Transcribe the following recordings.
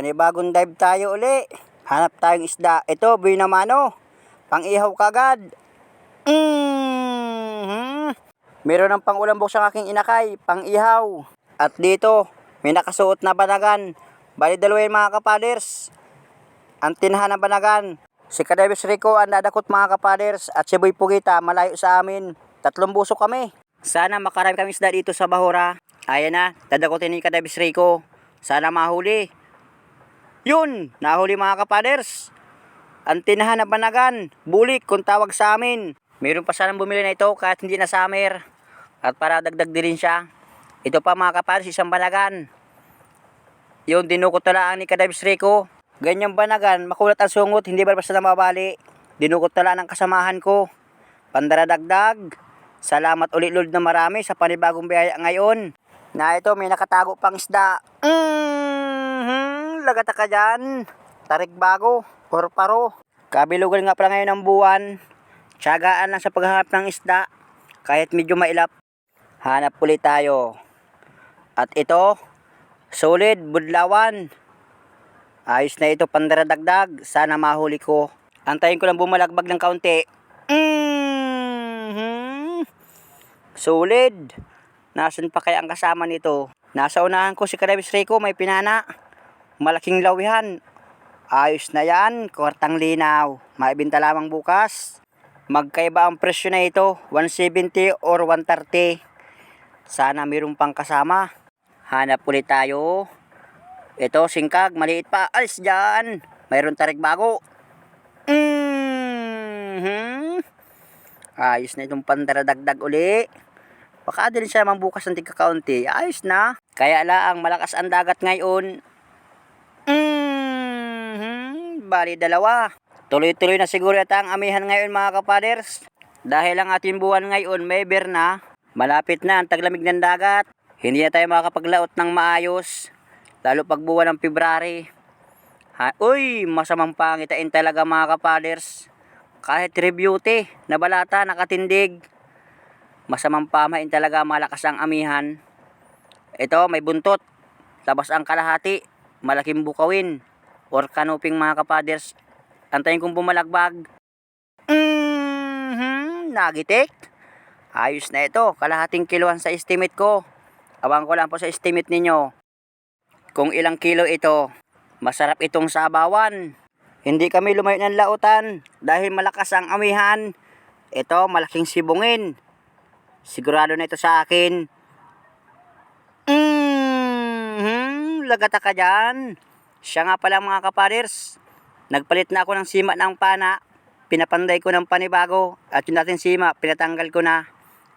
Panibagong dive tayo uli. Hanap tayong isda. Ito, buhay na mano. Pang-ihaw kagad. mm Meron ng pang-ulam box ang aking inakay. Pang-ihaw. At dito, may nakasuot na banagan. Bali dalawa mga kapaders. Ang tinahan ng banagan. Si Kadebes Rico ang dadakot mga kapaders. At si Boy Pugita malayo sa amin. Tatlong buso kami. Sana makarami kami isda dito sa Bahura. Ayan na, dadakotin ni Kadebes Rico. Sana mahuli. Yun, nahuli mga kapaders. Ang tinahan na banagan, bulik kung tawag sa amin. Meron pa sanang bumili na ito kahit hindi na summer. At para dagdag din siya. Ito pa mga kapaders, isang banagan. Yung dinukot na ni Kadabis Rico. Ganyang banagan, makulat ang sungot, hindi ba basta na mabali. Dinukot na ng kasamahan ko. Pandaradagdag. Salamat ulit Lord na marami sa panibagong biyaya ngayon. Na ito, may nakatago pang isda. Mm-hmm, lagata ka dyan. Tarik bago, paro. Kabilugan nga pala ngayon ng buwan. Tiyagaan lang sa paghahanap ng isda. Kahit medyo mailap. Hanap ulit tayo. At ito, solid, budlawan. Ayos na ito, pandaradagdag. Sana mahuli ko. Antayin ko lang bumalagbag ng kaunti. Mm-hmm. Solid. Nasaan pa kaya ang kasama nito? Nasa unahan ko si Kadabis Rico, may pinana. Malaking lawihan. Ayos na yan, kwartang linaw. Maibinta lamang bukas. Magkaiba ang presyo na ito, 170 or 130. Sana mayroon pang kasama. Hanap ulit tayo. Ito, singkag, maliit pa. Alis dyan. Mayroon tarik bago. Mm-hmm. Ayos na itong pandaradagdag uli. Baka din siya naman bukas ng tigkakaunti. Ayos na. Kaya lang, malakas ang dagat ngayon. Mm-hmm. Bali, dalawa. Tuloy-tuloy na siguro yata ang amihan ngayon mga kapaders. Dahil ang ating buwan ngayon may beer na. Malapit na ang taglamig ng dagat. Hindi na tayo makakapaglaot ng maayos. Lalo pag buwan ng February. Ha, uy, masamang pangitain talaga mga kapaders. Kahit reviewte, nabalata, nakatindig. Masamang pamain talaga malakas ang amihan. Ito, may buntot. Labas ang kalahati. Malaking bukawin. Or kanuping mga kapaders. Antayin kong bumalagbag. Mm-hmm, nagitik. Ayos na ito. Kalahating kiloan sa estimate ko. Abang ko lang po sa estimate ninyo. Kung ilang kilo ito. Masarap itong sabawan. Hindi kami lumayo ng lautan dahil malakas ang amihan. Ito, malaking sibungin. Sigurado na ito sa akin. Mm-hmm, lagata ka dyan. Siya nga pala mga kapaders. Nagpalit na ako ng sima ng pana. Pinapanday ko ng panibago. At yung natin sima, pinatanggal ko na.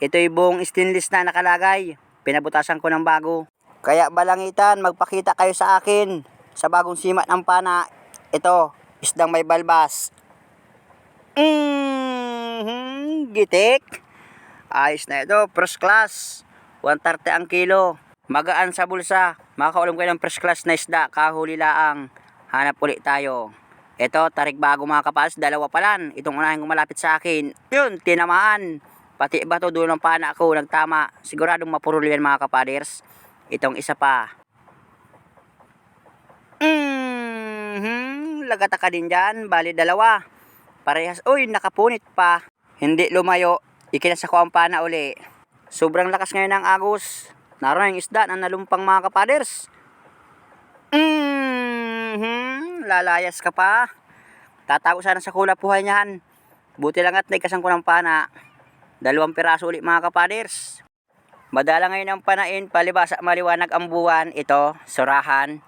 Ito yung buong stainless na nakalagay. Pinabutasan ko ng bago. Kaya balangitan, magpakita kayo sa akin. Sa bagong sima ng pana. Ito, isdang may balbas. Mm-hmm, gitik. Ayos na ito, first class. 130 ang kilo. Magaan sa bulsa. Makakaulam kayo ng first class na isda. Kahuli laang. Hanap ulit tayo. Ito, tarik bago mga kapas. Dalawa pa lang. Itong unahin kong malapit sa akin. Yun, tinamaan. Pati iba to doon ng pana ko. Nagtama. Siguradong mapurul yan mga kapaders. Itong isa pa. Mm-hmm. Lagata ka din dyan. Bali dalawa. Parehas. Uy, nakapunit pa. Hindi lumayo. Ikinasa ko ang pana uli. Sobrang lakas ngayon ng agos. Naroon yung isda na nalumpang mga kapaders. Mm-hmm. Lalayas ka pa. Tatago sana sa kulapuhan niyan. Buti lang at naikasan ko ng pana. Dalawang piraso ulit mga kapaders. Madala ngayon ang panain, palibasa maliwanag ang buwan. Ito, surahan.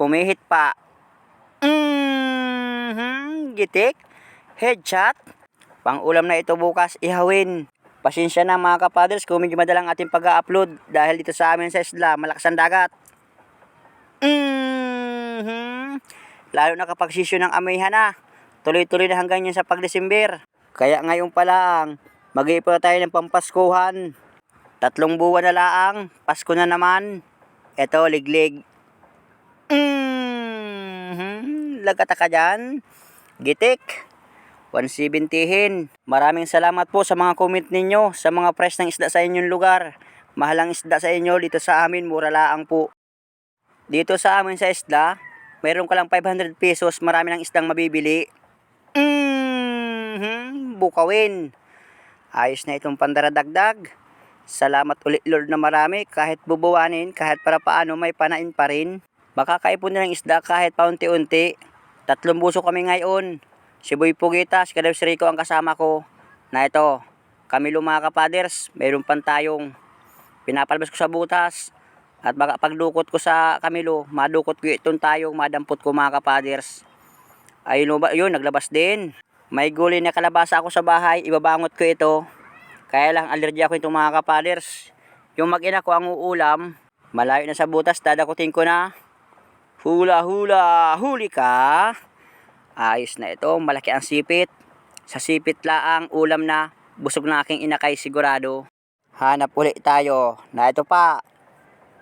Pumihit pa. Mm-hmm. Gitik. Headshot. Pang ulam na ito bukas, ihawin. Pasensya na mga kapaders kung medyo madalang ating pag-upload dahil dito sa amin sa isla, malakas ang dagat. Mm-hmm. Lalo na kapag sisyo ng amihan na. Tuloy-tuloy na hanggang yun sa pagdesember. Kaya ngayon pa lang, na tayo ng pampaskuhan. Tatlong buwan na laang, Pasko na naman. Eto, liglig. Mm-hmm. Lagata ka dyan. Gitik. 170hin. Maraming salamat po sa mga comment ninyo, sa mga price ng isda sa inyong lugar. Mahalang isda sa inyo, dito sa amin, mura laang po. Dito sa amin sa isda, mayroon ka lang 500 pesos, marami ng isdang mabibili. Mhm, bukawin. Ayos na itong pandaradagdag. Salamat ulit Lord na marami kahit bubuwanin, kahit para paano may panain pa rin. Baka kaipon na ng isda kahit paunti-unti. Tatlong buso kami ngayon. Si Boy Pugita, si Kadaw si Rico ang kasama ko. Na ito, kami mga kapaders, mayroon pan tayong pinapalabas ko sa butas. At baka pagdukot ko sa Kamilo, madukot ko itong tayong madampot ko mga kapaders. Ayun ba, yun, naglabas din. May gulay na kalabasa ako sa bahay, ibabangot ko ito. Kaya lang, allergy ako itong mga kapaders. Yung mag-ina ko ang uulam, malayo na sa butas, dadakutin ko na. Hula hula, huli ka. Ayos na ito, malaki ang sipit. Sa sipit laang ulam na, busog na aking inakay sigurado. Hanap ulit tayo, na ito pa.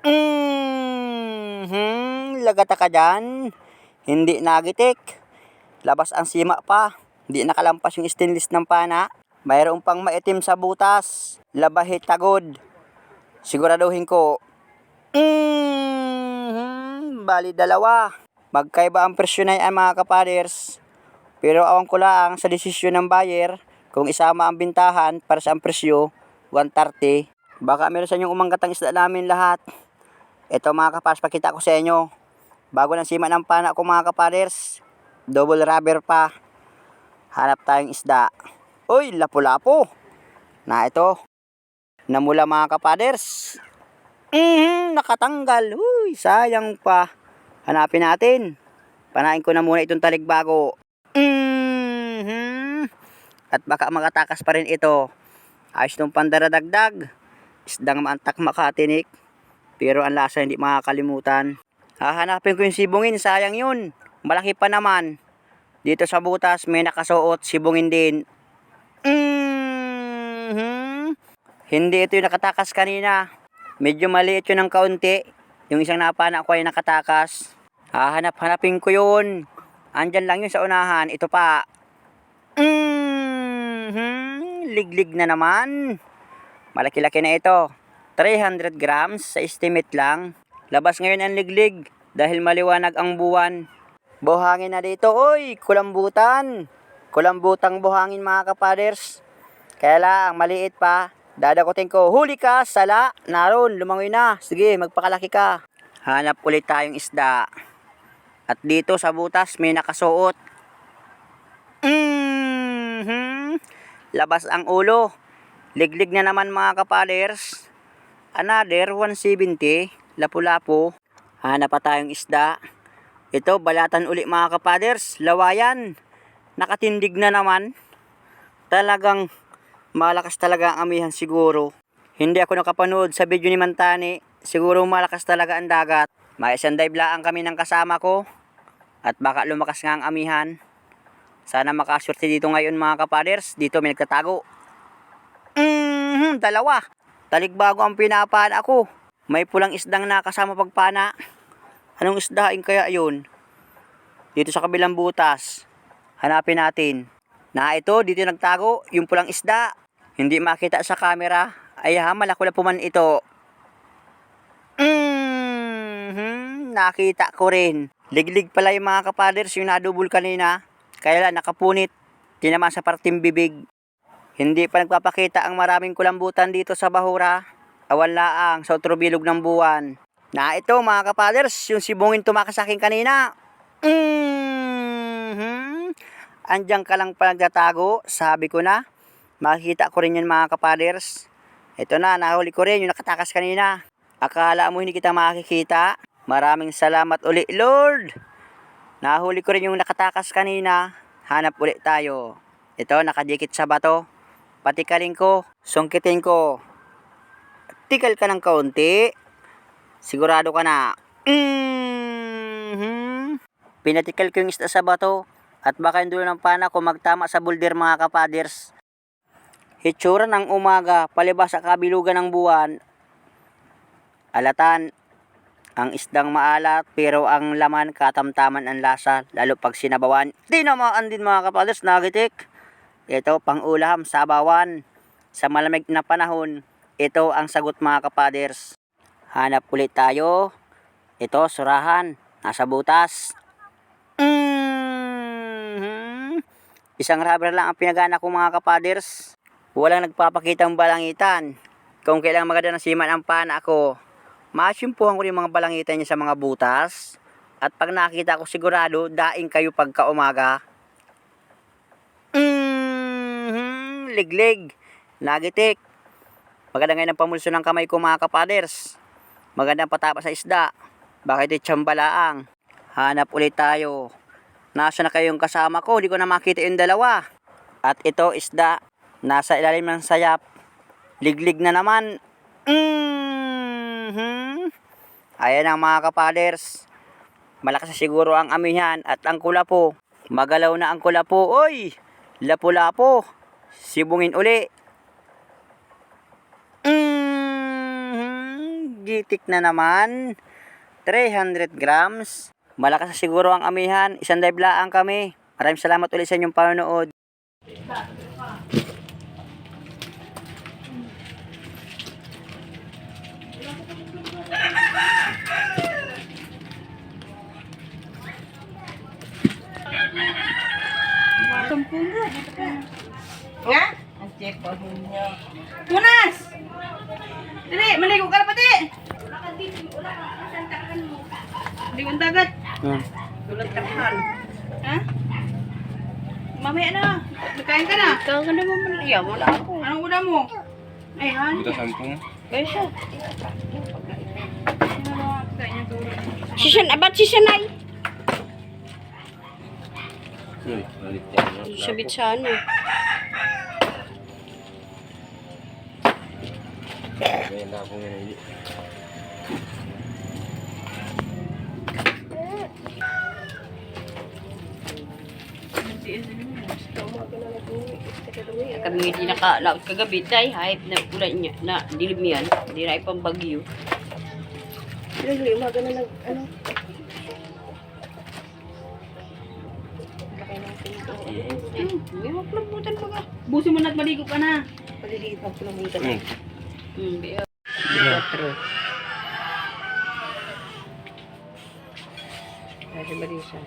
Mm-hmm, lagata ka dyan. Hindi nagitik. Labas ang sima pa. Hindi nakalampas yung stainless ng pana. Mayroon pang maitim sa butas. Labahit tagod. Siguraduhin ko. Mm-hmm, bali dalawa. Magkaiba ang presyo na yan mga kapaders. Pero awan ko lang sa desisyon ng buyer kung isama ang bintahan para sa ang presyo 130. Baka meron sa inyong umangkat ang isda namin lahat. Ito mga kapaders, pakita ko sa inyo. Bago ng sima ng pana ko mga kapaders. Double rubber pa. Hanap tayong isda. Uy, lapu-lapo. Na ito. Namula mga kapaders. Mm, nakatanggal. Uy, sayang pa. Hanapin natin. Panain ko na muna itong taligbago. Mhm. At baka makatakas pa rin ito. Ayos nung pandaradagdag. Isdang maantak makatinik. Pero ang lasa hindi makakalimutan. Hahanapin ko yung sibungin, sayang yun. Malaki pa naman. Dito sa butas may nakasuot, sibungin din. Mhm. Hindi ito yung nakatakas kanina. Medyo maliit yun ng kaunti. Yung isang napana ko ay nakatakas. Hahanap-hanapin ko yun. Andyan lang yun sa unahan. Ito pa. Mhm. Liglig na naman. Malaki-laki na ito. 300 grams sa estimate lang. Labas ngayon ang liglig dahil maliwanag ang buwan. Buhangin na dito. Oy, kulambutan. Kulambutang buhangin mga kapaders. Kaya lang, maliit pa. Dadakutin ko, huli ka, sala. Naroon, lumangoy na. Sige, magpakalaki ka. Hanap ulit tayong isda. At dito sa butas may nakasuot. Mhm. Labas ang ulo. Liglig na naman mga kapaders. Another 170. Lapu-lapu. Hanap pa tayong isda. Ito, balatan uli mga kapaders. Lawayan. Nakatindig na naman. Talagang malakas talaga ang amihan siguro. Hindi ako nakapanood sa video ni Mantani. Siguro malakas talaga ang dagat. May isang dive lang kami ng kasama ko. At baka lumakas nga ang amihan. Sana makaswerte dito ngayon mga kapaders. Dito may nagtatago. Mhm, dalawa. Taligbago ang pinapana ko. May pulang isdang nakasama pagpana. Anong isdain kaya yun? Dito sa kabilang butas. Hanapin natin. Na ito, dito nagtago, yung pulang isda. Hindi makita sa camera. Ay ha, malakula po man ito. Mhm, nakita ko rin. Liglig pala yung mga kapaders yung nadubol kanina. Kaya lang nakapunit. Tinaman sa parting bibig. Hindi pa nagpapakita ang maraming kulambutan dito sa Bahura. Awan laang sa utrobilog ng buwan. Na ito mga kapaders, yung sibungin tumakas sa akin kanina. Mhm. Andiyan ka lang pa nagtatago, sabi ko na. Makikita ko rin yun mga kapaders. Ito na, nahuli ko rin yung nakatakas kanina. Akala mo hindi kita makikita. Maraming salamat uli, Lord. Nahuli ko rin yung nakatakas kanina. Hanap ulit tayo. Ito, nakadikit sa bato. Patikaling ko, sungkitin ko. Tikal ka ng kaunti. Sigurado ka na. Mhm. Pinatikal ko yung isda sa bato. At baka yung dulo ng pana ko magtama sa bulder mga kapaders. Hitsura ng umaga, palibas sa kabilugan ng buwan. Alatan, ang isdang maalat pero ang laman katamtaman ang lasa lalo pag sinabawan. Di namaan din mga kapaders, nagitik. Ito pang ulam, sabawan. Sa malamig na panahon, ito ang sagot mga kapaders. Hanap ulit tayo. Ito, surahan. Nasa butas. Mhm. Isang rubber lang ang pinagana ko mga kapaders. Walang nagpapakitang balangitan. Kung kailang maganda ng siman ang pana ko, masyumpuhan ko rin mga balangitan niya sa mga butas. At pag nakita ko sigurado, daing kayo pagka umaga. Mhm. Liglig. Nagitik. Maganda ngayon ang pamulso ng kamay ko mga kapaders. Magandang patapa sa isda. Bakit itsambalaang? Hanap ulit tayo. Nasa na kayong kasama ko? Di ko na makita yung dalawa. At ito isda. Nasa ilalim ng sayap. Liglig na naman. Mhm. Ayan ang mga kapaders. Malakas siguro ang amihan at ang kulapo. Magalaw na ang kulapo. Oy! Lapo-lapo. Sibungin uli. Mhm. Gitik na naman. 300 grams. Malakas siguro ang amihan. Isang dive lang kami. Maraming salamat ulit sa inyong panonood. Nga? Tunas! Dili, maligo ka na pati! Hindi mong dagat. Hmm. Tulad takhan. Ha? Mamaya na. Nakain ka na. Ikaw ka naman maliya, wala ako. Anong ulam mo? Ay, han? Buta sampung. Kaya siya. Sino na mga pagkain niya tulad? Si Shan, abat si Shanay. Sabit sa ano. Kami hindi nakalaot kagabi, tay. Hype na ulan niya, na dilim yan. Hindi na ipang bagyo. Lagi, umaga na nag, ano? Hmm, may maklabutan pa ka. Busin mo na at maligo ka na. Paliliit ang kulabutan. Hmm. Hmm, biya. Quatro. Ay, si Marisa.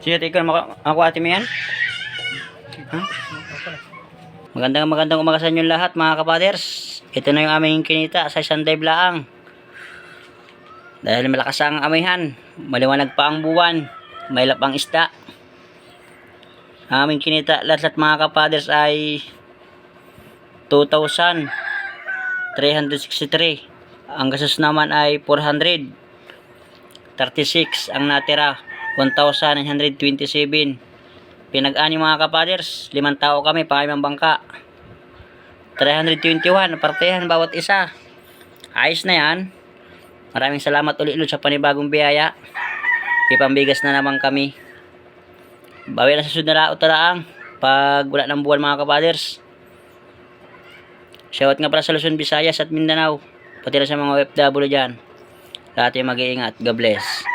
Sige, ikaw maka- ako ate mo yan? Ha? Magandang magandang umaga sa inyong lahat mga kapaders. Ito na yung aming kinita sa isang dive laang. Dahil malakas ang amihan, maliwanag pa ang buwan, may lapang isda. Aming kinita lahat mga kapaders ay 2,363. Ang gastos naman ay 400. 36 ang natira 1,927 pinag-ani mga kapaders limang tao kami pangalimang bangka. 321 partehan bawat isa. Ayos na yan. Maraming salamat ulit ulit sa panibagong biyaya. Ipambigas na naman kami bawi na sa sunod na talaang pag wala ng buwan mga kapaders shoutout nga pala sa Luzon, Visayas at Mindanao pati na sa mga OFW dyan lahat yung mag-iingat. God bless.